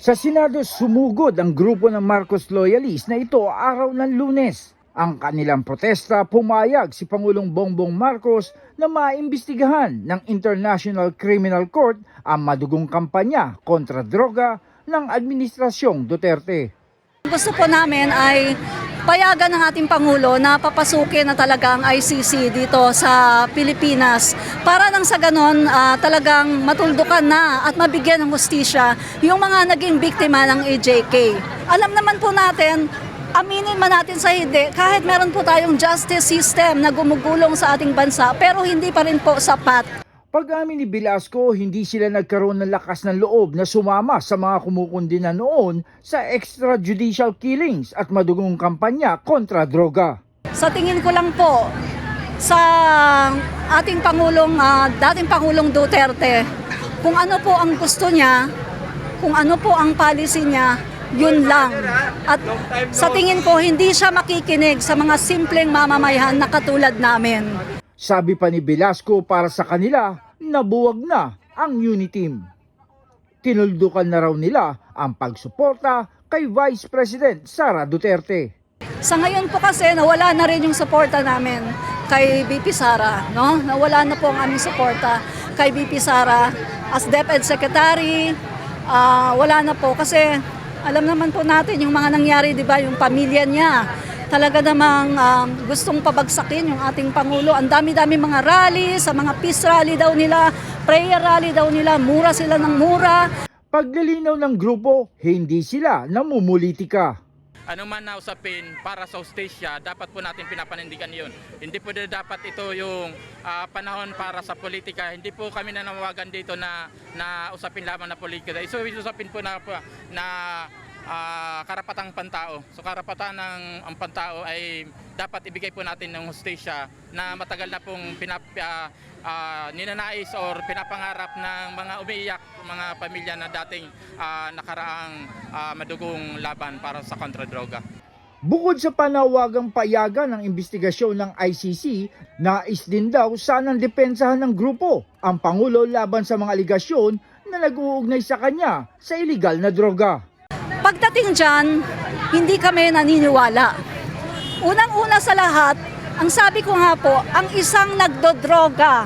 Sa Senado, sumugod ang grupo ng Marcos Loyalist na ito araw ng lunes. Ang kanilang protesta pumayag si Pangulong Bongbong Marcos na maimbestigahan ng International Criminal Court ang madugong kampanya kontra droga ng Administrasyong Duterte. Gusto po namin ay payagan ng ating Pangulo na papasukin na talaga ang ICC dito sa Pilipinas para nang sa ganon ah, talagang matuldukan na at mabigyan ng hustisya yung mga naging biktima ng AJK. Alam naman po natin, aminin man natin sa hindi, kahit meron po tayong justice system na gumugulong sa ating bansa pero hindi pa rin po sapat. Pag-amin ni Velasco, hindi sila nagkaroon ng lakas ng loob na sumama sa mga kumukundina noon sa extrajudicial killings at madugong kampanya kontra droga. Sa tingin ko lang po, sa ating Pangulong, ah, dating Pangulong Duterte, kung ano po ang gusto niya, kung ano po ang policy niya, yun lang. At sa tingin ko, hindi siya makikinig sa mga simpleng mamamayan na katulad namin. Sabi pa ni Velasco para sa kanila, nabuwag na ang Uniteam. Tinuldukan na raw nila ang pagsuporta kay Vice President Sara Duterte. Sa ngayon po kasi nawala na rin yung suporta namin kay BP Sara, no? Nawala na po ang aming suporta kay BP Sara as DepEd Secretary. ah, wala na po kasi alam naman po natin yung mga nangyari, 'di ba, yung pamilya niya. Talaga namang um, gustong pabagsakin yung ating pangulo. Ang dami-dami mga rally, sa mga peace rally daw nila, prayer rally daw nila, mura sila ng mura. Paglilinaw ng grupo, hindi sila namumulitika. ano man na usapin para sa hostesya, dapat po natin pinapanindigan yun. Hindi po dapat ito yung ah, panahon para sa politika. Hindi po kami nanawagan dito na, na usapin lamang na politika. So, usapin po na, na ah, karapatang pantao. So, karapatan ng ang pantao ay dapat ibigay po natin ng hostesya na matagal na pong pinap, ah, ah, ninanais or pinapangarap ng mga umiiyak mga pamilya na dating ah, nakaraang ah, madugong laban para sa kontra-droga. Bukod sa panawagang payagan ng investigasyon ng ICC, nais din daw sanang depensahan ng grupo ang Pangulo laban sa mga aligasyon na nag-uugnay sa kanya sa iligal na droga. Pagdating dyan, hindi kami naniniwala. Unang-una sa lahat, ang sabi ko nga po, ang isang nagdodroga,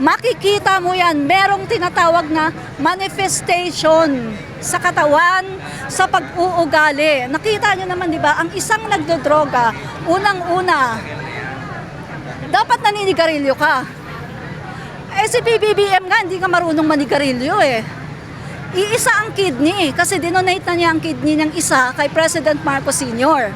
makikita mo yan, merong tinatawag na manifestation sa katawan, sa pag-uugali. Nakita nyo naman, di ba, ang isang nagdodroga, unang-una, dapat naninigarilyo ka. Eh si BBBM nga, hindi ka marunong manigarilyo eh. Iisa ang kidney kasi dinonate na niya ang kidney ng isa kay President Marcos Sr.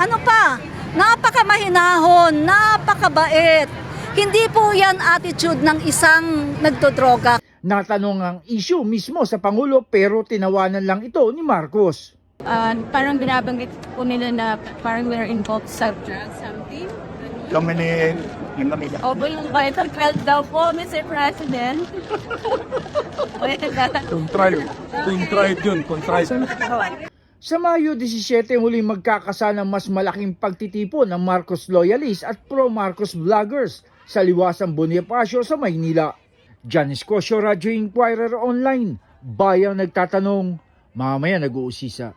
Ano pa? Napakamahinahon, napakabait. Hindi po yan attitude ng isang nagdodroga. Natanong ang issue mismo sa Pangulo pero tinawanan lang ito ni Marcos. Ah, parang binabanggit po nila na parang we're involved sa drug something. kami ni yung Namila. O ba yung vital health daw po, Mr. President? Contrite. Contrite yun. Contrite. Sa Mayo 17, muling magkakasana mas malaking pagtitipon ng Marcos loyalists at pro-Marcos vloggers sa liwasang Bonifacio sa Maynila. Janice Cosio, Radio Inquirer Online. Bayang nagtatanong, mamaya nag-uusisa.